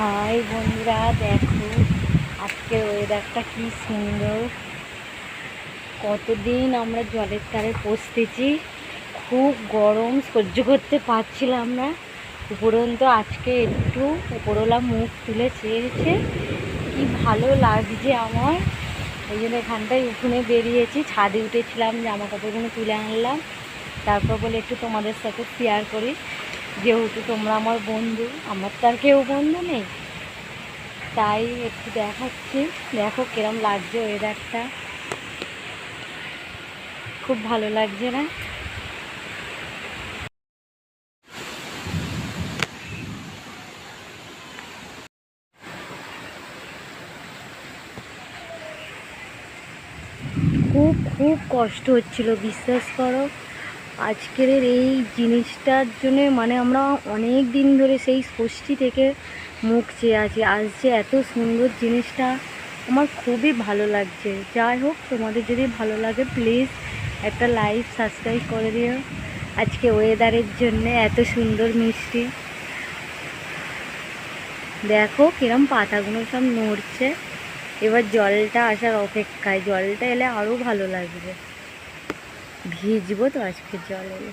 High বন্ধুরা, দেখো আজকের ওয়েদারটা কি সুন্দর। কতদিন আমরা জলের তারে বসতেছি, খুব গরম, সহ্য করতে পারছিলাম না। উপরন্ত আজকে একটু উপরওয়ালা মুখ তুলে চেয়েছে, কি ভালো লাগছে আমার। ওই জন্য এখানটায় উঠোনে বেরিয়েছি, ছাদে উঠেছিলাম জামা কাপড়গুলো তুলে আনলাম। তারপর বলে একটু তোমাদের সাথে শেয়ার করি। যেহেতু তোমরা আমার বন্ধু, আমার তো আর কেউ বন্ধু নেই। তাই একটু দেখাচ্ছি। দেখো কিরম লাগছে ওয়েদারটা খুব ভালো লাগছে না? খুব খুব কষ্ট হচ্ছিল, বিশ্বাস করো। আজকের এই জিনিসটার জন্য মানে আমরা অনেক দিন ধরে সেই ষষ্ঠী থেকে মুখ চেয়ে আছি। আজ যে এত সুন্দর জিনিসটা আমার খুবই ভালো লাগছে। যাই হোক, তোমাদের যদি ভালো লাগে প্লিজ একটা লাইক সাবস্ক্রাইব করে দিও। আজকে ওয়েদারের জন্য এত সুন্দর মিষ্টি। দেখো কিরম পাতাগুলো সব নড়ছে। এবার জলটা আসার অপেক্ষায়, জলটা এলে আরও ভালো লাগবে। ভিজবো তো আজকে জল। এলে